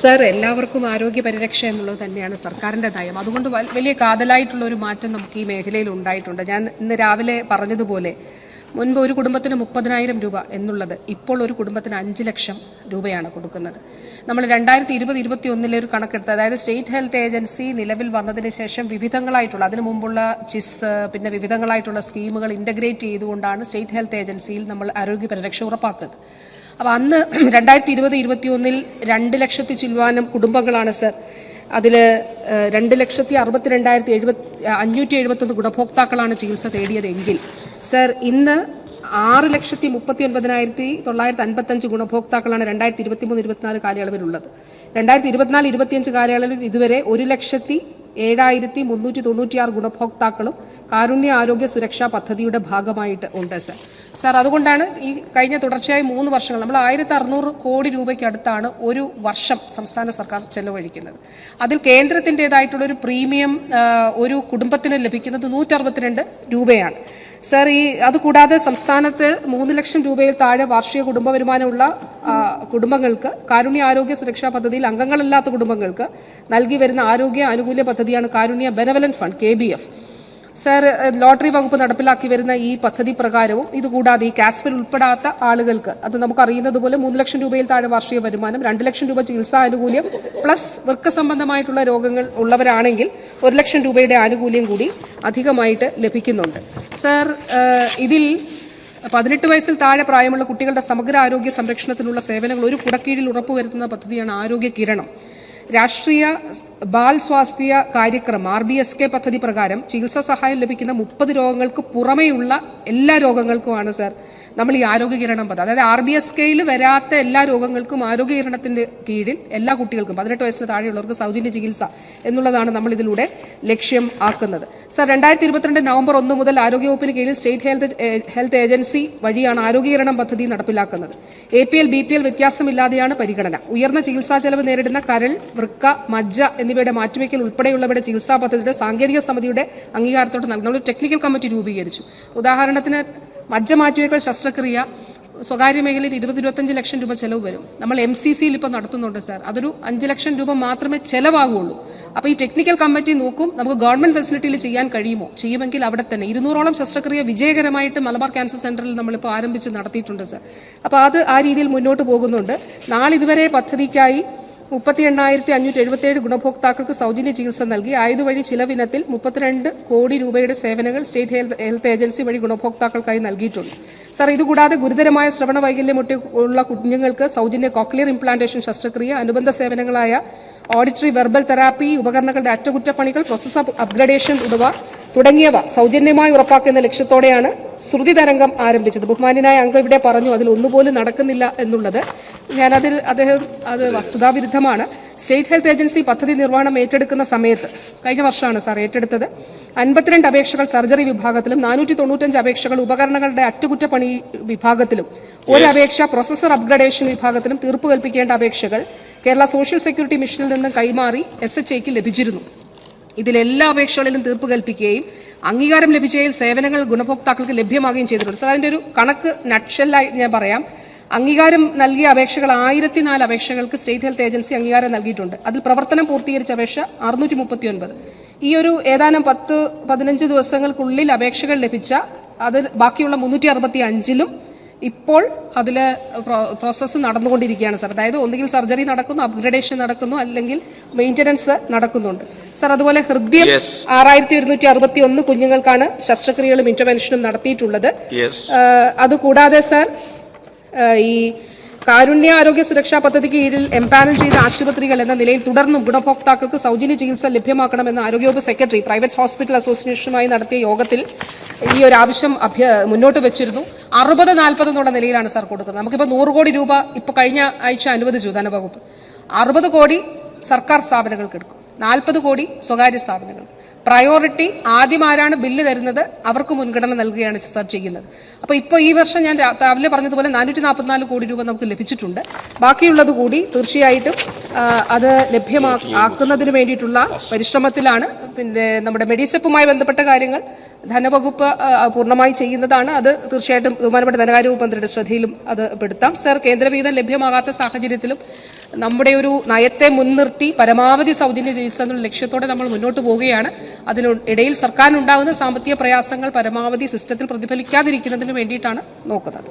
Sir എല്ലാവർക്കും ആരോഗ്യ പരിരക്ഷ എന്നുള്ളത് തന്നെയാണ് സർക്കാരിന്റെ നയം. അതുകൊണ്ട് വലിയ കാതലായിട്ടുള്ള ഒരു മാറ്റം നമുക്ക് ഈ മേഖലയിൽ ഉണ്ടായിട്ടുണ്ട്. ഞാൻ ഇന്ന് രാവിലെ പറഞ്ഞതുപോലെ മുൻപ് ഒരു കുടുംബത്തിന് മുപ്പതിനായിരം രൂപ എന്നുള്ളത് ഇപ്പോൾ ഒരു കുടുംബത്തിന് അഞ്ച് ലക്ഷം രൂപയാണ് കൊടുക്കുന്നത്. നമ്മൾ രണ്ടായിരത്തി ഇരുപത് ഇരുപത്തി ഒന്നിലെ ഒരു കണക്കെടുത്ത് അതായത് സ്റ്റേറ്റ് ഹെൽത്ത് ഏജൻസി നിലവിൽ വന്നതിന് ശേഷം വിവിധങ്ങളായിട്ടുള്ള അതിനു മുമ്പുള്ള ചിസ് പിന്നെ വിവിധങ്ങളായിട്ടുള്ള സ്കീമുകൾ ഇന്റഗ്രേറ്റ് ചെയ്തുകൊണ്ടാണ് സ്റ്റേറ്റ് ഹെൽത്ത് ഏജൻസിയിൽ നമ്മൾ ആരോഗ്യ പരിരക്ഷ ഉറപ്പാക്കുന്നത്. അപ്പോൾ അന്ന് രണ്ടായിരത്തി ഇരുപത് ഇരുപത്തി ഒന്നിൽ രണ്ട് ലക്ഷത്തി ചില്ലുവാനും കുടുംബങ്ങളാണ് സർ. അതിൽ രണ്ട് ലക്ഷത്തി അറുപത്തി രണ്ടായിരത്തി എഴുപത്തി അഞ്ഞൂറ്റി എഴുപത്തൊന്ന് ഗുണഭോക്താക്കളാണ് ചികിത്സ തേടിയതെങ്കിൽ. സർ ഇന്ന് ആറ് ലക്ഷത്തി മുപ്പത്തി ഒൻപതിനായിരത്തി തൊള്ളായിരത്തി അൻപത്തഞ്ച് ഗുണഭോക്താക്കളാണ് രണ്ടായിരത്തി ഇരുപത്തി മൂന്ന് ഇരുപത്തിനാല് കാലയളവിലുള്ളത്. രണ്ടായിരത്തി ഇരുപത്തിനാല് ഇരുപത്തിയഞ്ച് കാലയളവിൽ ഇതുവരെ ഒരു ലക്ഷത്തി ഏഴായിരത്തി മുന്നൂറ്റി തൊണ്ണൂറ്റിയാറ് ഗുണഭോക്താക്കളും കാരുണ്യ ആരോഗ്യ സുരക്ഷാ പദ്ധതിയുടെ ഭാഗമായിട്ട് ഉണ്ട് സർ. സാർ അതുകൊണ്ടാണ് ഈ കഴിഞ്ഞ തുടർച്ചയായി മൂന്ന് വർഷങ്ങൾ നമ്മൾ ആയിരത്തി അറുന്നൂറ് കോടി രൂപയ്ക്ക് അടുത്താണ് ഒരു വർഷം സംസ്ഥാന സർക്കാർ ചെലവഴിക്കുന്നത്. അതിൽ കേന്ദ്രത്തിന്റെതായിട്ടുള്ള ഒരു പ്രീമിയം ഒരു കുടുംബത്തിന് ലഭിക്കുന്നത് നൂറ്ററുപത്തിരണ്ട് രൂപയാണ്. സർ ഈ അതുകൂടാതെ സംസ്ഥാനത്ത് മൂന്ന് ലക്ഷം രൂപയിൽ താഴെ വാർഷിക കുടുംബ വരുമാനമുള്ള കുടുംബങ്ങൾക്ക് കാരുണ്യ ആരോഗ്യ സുരക്ഷാ പദ്ധതിയിൽ അംഗങ്ങളല്ലാത്ത കുടുംബങ്ങൾക്ക് നൽകി വരുന്ന ആരോഗ്യ ആനുകൂല്യ പദ്ധതിയാണ് കാരുണ്യ ബെനവലൻ ഫണ്ട് കെ സർ ലോട്ടറി വകുപ്പ് നടപ്പിലാക്കി വരുന്ന ഈ പദ്ധതി പ്രകാരവും ഇതുകൂടാതെ ഈ കാസ്പിൽ ഉൾപ്പെടാത്ത ആളുകൾക്ക് അത് നമുക്കറിയുന്നത് പോലെ മൂന്ന് ലക്ഷം രൂപയിൽ താഴെ വാർഷിക വരുമാനം രണ്ട് ലക്ഷം രൂപ ചികിത്സാ ആനുകൂല്യം പ്ലസ് വൃക്ക സംബന്ധമായിട്ടുള്ള രോഗങ്ങൾ ഉള്ളവരാണെങ്കിൽ ഒരു ലക്ഷം രൂപയുടെ ആനുകൂല്യം കൂടി അധികമായിട്ട് ലഭിക്കുന്നുണ്ട്. സർ ഇതിൽ പതിനെട്ട് വയസ്സിൽ താഴെ പ്രായമുള്ള കുട്ടികളുടെ സമഗ്ര ആരോഗ്യ സംരക്ഷണത്തിനുള്ള സേവനങ്ങൾ ഒരു കുടക്കീഴിൽ ഉറപ്പുവരുത്തുന്ന പദ്ധതിയാണ് ആരോഗ്യ കിരണം. Rashtriya Bal Swasthya Karyakram R B S K പദ്ധതി പ്രകാരം ചികിത്സാ സഹായം ലഭിക്കുന്ന മുപ്പത് രോഗങ്ങൾക്ക് പുറമെയുള്ള എല്ലാ രോഗങ്ങൾക്കുമാണ് സർ നമ്മൾ ഈ ആരോഗ്യ കിരണം പദ്ധതി അതായത് ആർ ബി എസ് കെയിൽ വരാത്ത എല്ലാ രോഗങ്ങൾക്കും ആരോഗ്യ കിരണത്തിന്റെ കീഴിൽ എല്ലാ കുട്ടികൾക്കും പതിനെട്ട് വയസ്സിന് താഴെയുള്ളവർക്ക് സൗജന്യ ചികിത്സ എന്നുള്ളതാണ് നമ്മൾ ഇതിലൂടെ ലക്ഷ്യം ആക്കുന്നത്. സർ രണ്ടായിരത്തി ഇരുപത്തിരണ്ട് നവംബർ ഒന്ന് മുതൽ ആരോഗ്യവകുപ്പിന് കീഴിൽ സ്റ്റേറ്റ് ഹെൽത്ത് ഹെൽത്ത് ഏജൻസി വഴിയാണ് ആരോഗ്യകിരണം പദ്ധതി നടപ്പിലാക്കുന്നത്. A P L B P L വ്യത്യാസമില്ലാതെയാണ് പരിഗണന. ഉയർന്ന ചികിത്സാ ചെലവ് നേരിടുന്ന കരൾ വൃക്ക മജ്ജ എന്നിവയുടെ മാറ്റിവെക്കൽ ഉൾപ്പെടെയുള്ളവയുടെ ചികിത്സാ പദ്ധതിയുടെ സാങ്കേതിക സമിതിയുടെ അംഗീകാരത്തോടെ നൽകുന്ന. ഒരു ടെക്നിക്കൽ കമ്മിറ്റി രൂപീകരിച്ചു. ഉദാഹരണത്തിന് മജ്ജ മാറ്റിവെക്കൽ ശസ്ത്രക്രിയ സ്വകാര്യ മേഖലയിൽ ഇരുപത് ഇരുപത്തഞ്ച് ലക്ഷം രൂപ ചെലവ് വരും. നമ്മൾ എം സി സിയിൽ ഇപ്പോൾ നടത്തുന്നുണ്ട് സാർ അതൊരു അഞ്ച് ലക്ഷം രൂപ മാത്രമേ ചെലവാകുള്ളൂ. അപ്പോൾ ഈ ടെക്നിക്കൽ കമ്മിറ്റി നോക്കും നമുക്ക് ഗവൺമെന്റ് ഫെസിലിറ്റിയിൽ ചെയ്യാൻ കഴിയുമോ? ചെയ്യുമെങ്കിൽ അവിടെ തന്നെ. ഇരുന്നൂറോളം ശസ്ത്രക്രിയ വിജയകരമായിട്ട് മലബാർ ക്യാൻസർ സെന്ററിൽ നമ്മളിപ്പോൾ ആരംഭിച്ച് നടത്തിയിട്ടുണ്ട് സാർ അപ്പോൾ അത് ആ രീതിയിൽ മുന്നോട്ട് പോകുന്നുണ്ട്. നാളിതുവരെ പദ്ധതിക്കായി മുപ്പത്തി എണ്ണായിരത്തി അഞ്ഞൂറ്റി എഴുപത്തിയേഴ് ഗുണഭോക്താക്കൾക്ക് സൗജന്യ ചികിത്സ നൽകി. ആയതുവഴി ചിലവിനത്തിൽ മുപ്പത്തിരണ്ട് കോടി രൂപയുടെ സേവനങ്ങൾ സ്റ്റേറ്റ് ഹെൽത്ത് ഹെൽത്ത് ഏജൻസി വഴി ഗുണഭോക്താക്കൾക്കായി നൽകിയിട്ടുണ്ട്. സർ ഇതുകൂടാതെ ഗുരുതരമായ ശ്രവണ വൈകല്യമൊട്ടി ഉള്ള കുഞ്ഞുങ്ങൾക്ക് സൗജന്യ കോക്ലിയർ ഇംപ്ലാന്റേഷൻ ശസ്ത്രക്രിയ അനുബന്ധ സേവനങ്ങളായ ഓഡിറ്ററി വെർബൽ തെറാപ്പി ഉപകരണങ്ങളുടെ അറ്റകുറ്റപ്പണികൾ പ്രോസസ് അപ്ഗ്രഡേഷൻ എന്നിവ തുടങ്ങിയവ സൗജന്യമായി ഉറപ്പാക്കുന്ന ലക്ഷ്യത്തോടെയാണ് ശ്രുതി തരംഗം ആരംഭിച്ചത്. ബഹുമാനായ അംഗം ഇവിടെ പറഞ്ഞു അതിൽ ഒന്നുപോലും നടക്കുന്നില്ല എന്നുള്ളത്. ഞാനതിൽ അദ്ദേഹം അത് വസ്തുതാവിരുദ്ധമാണ്. സ്റ്റേറ്റ് ഹെൽത്ത് ഏജൻസി പദ്ധതി നിർവഹണം ഏറ്റെടുക്കുന്ന സമയത്ത് കഴിഞ്ഞ വർഷമാണ് സാർ ഏറ്റെടുത്തത്. അൻപത്തിരണ്ട് അപേക്ഷകൾ സർജറി വിഭാഗത്തിലും നാനൂറ്റി തൊണ്ണൂറ്റഞ്ച് അപേക്ഷകൾ ഉപകരണങ്ങളുടെ അറ്റകുറ്റപ്പണി വിഭാഗത്തിലും ഒരു അപേക്ഷ പ്രൊസസർ അപ്ഗ്രഡേഷൻ വിഭാഗത്തിലും തീർപ്പ് കൽപ്പിക്കേണ്ട അപേക്ഷകൾ കേരള സോഷ്യൽ സെക്യൂരിറ്റി മിഷനിൽ നിന്ന് കൈമാറി എസ് എച്ച് എക്ക് ലഭിച്ചിരുന്നു എല്ലാ അപേക്ഷകളിലും തീർപ്പ് കൽപ്പിക്കുകയും അംഗീകാരം ലഭിച്ചതിൽ സേവനങ്ങൾ ഗുണഭോക്താക്കൾക്ക് ലഭ്യമാകുകയും ചെയ്തിട്ടുണ്ട്. സാർ അതിന്റെ ഒരു കണക്ക് നക്ഷലായി ഞാൻ പറയാം. അംഗീകാരം നൽകിയ അപേക്ഷകൾ ആയിരത്തി നാല് അപേക്ഷകൾക്ക് സ്റ്റേറ്റ് ഹെൽത്ത് ഏജൻസി അംഗീകാരം നൽകിയിട്ടുണ്ട്. അതിൽ പ്രവർത്തനം പൂർത്തീകരിച്ച അപേക്ഷ അറുന്നൂറ്റി മുപ്പത്തി ഒൻപത് ഈ ഒരു ഏതാനും പത്ത് പതിനഞ്ച് ദിവസങ്ങൾക്കുള്ളിൽ അപേക്ഷകൾ ലഭിച്ച അതിൽ ബാക്കിയുള്ള മുന്നൂറ്റി അറുപത്തി അഞ്ചിലും ഇപ്പോൾ അതിൽ പ്രോസസ്സ് നടന്നുകൊണ്ടിരിക്കുകയാണ് സർ. അതായത് ഒന്നുകിൽ സർജറി നടക്കുന്നു അപ്ഗ്രഡേഷൻ നടക്കുന്നു അല്ലെങ്കിൽ മെയിന്റനൻസ് നടക്കുന്നുണ്ട്. സാർ അതുപോലെ ഹൃദയം. ആറായിരത്തി ഒരുന്നൂറ്റി അറുപത്തി ഒന്ന് കുഞ്ഞുങ്ങൾക്കാണ് ശസ്ത്രക്രിയകളും ഇന്റർവെൻഷനും നടത്തിയിട്ടുള്ളത്. അതുകൂടാതെ സർ ഈ കാരുണ്യ ആരോഗ്യ സുരക്ഷാ പദ്ധതിക്ക് കീഴിൽ എംപാനൽ ചെയ്ത ആശുപത്രികൾ എന്ന നിലയിൽ തുടർന്നും ഗുണഭോക്താക്കൾക്ക് സൗജന്യ ചികിത്സ ലഭ്യമാക്കണമെന്ന് ആരോഗ്യവകുപ്പ് സെക്രട്ടറി പ്രൈവറ്റ് ഹോസ്പിറ്റൽ അസോസിയേഷനുമായി നടത്തിയ യോഗത്തിൽ ഈ ഒരു ആവശ്യം അഭ്യ മുന്നോട്ട് വെച്ചിരുന്നു. അറുപത് നാൽപ്പത് എന്നുള്ള നിലയിലാണ് സാർ കൊടുക്കുന്നത്. നമുക്കിപ്പോൾ നൂറ് കോടി രൂപ ഇപ്പോൾ കഴിഞ്ഞ ആഴ്ച അനുവദിച്ചു ധനവകുപ്പ്. അറുപത് കോടി സർക്കാർ സ്ഥാപനങ്ങൾക്ക് എടുക്കും. നാൽപ്പത് കോടി സ്വകാര്യ സ്ഥാപനങ്ങൾ. പ്രയോറിറ്റി ആദ്യം ആരാണ് ബില്ല് തരുന്നത് അവർക്ക് മുൻഗണന നൽകുകയാണ് സാർ ചെയ്യുന്നത്. അപ്പോൾ ഇപ്പോൾ ഈ വർഷം ഞാൻ രാവിലെ പറഞ്ഞതുപോലെ നാനൂറ്റി നാൽപ്പത്തിനാല് കോടി രൂപ നമുക്ക് ലഭിച്ചിട്ടുണ്ട്. ബാക്കിയുള്ളത് കൂടി തീർച്ചയായിട്ടും അത് ലഭ്യമാക്കുന്നതിന് വേണ്ടിയിട്ടുള്ള പരിശ്രമത്തിലാണ്. പിന്നെ നമ്മുടെ മെഡിസെപ്പുമായി ബന്ധപ്പെട്ട കാര്യങ്ങൾ ധനവകുപ്പ് പൂർണമായി ചെയ്യുന്നതാണ്. അത് തീർച്ചയായിട്ടും ബഹുമാനപ്പെട്ട ധനകാര്യ വകുപ്പ് മന്ത്രിയുടെ ശ്രദ്ധയിലും അത് പെടുത്താം. സർ കേന്ദ്രവിഹിതം ലഭ്യമാകാത്ത സാഹചര്യത്തിലും നമ്മുടെ ഒരു നയത്തെ മുൻനിർത്തി പരമാവധി സൗജന്യ ചികിത്സ എന്നുള്ള ലക്ഷ്യത്തോടെ നമ്മൾ മുന്നോട്ട് പോവുകയാണ്. അതിനിടയിൽ സർക്കാരിനുണ്ടാകുന്ന സാമ്പത്തിക പ്രയാസങ്ങൾ പരമാവധി സിസ്റ്റത്തിൽ പ്രതിഫലിക്കാതിരിക്കുന്നതിന് വേണ്ടിയിട്ടാണ് നോക്കുന്നത്.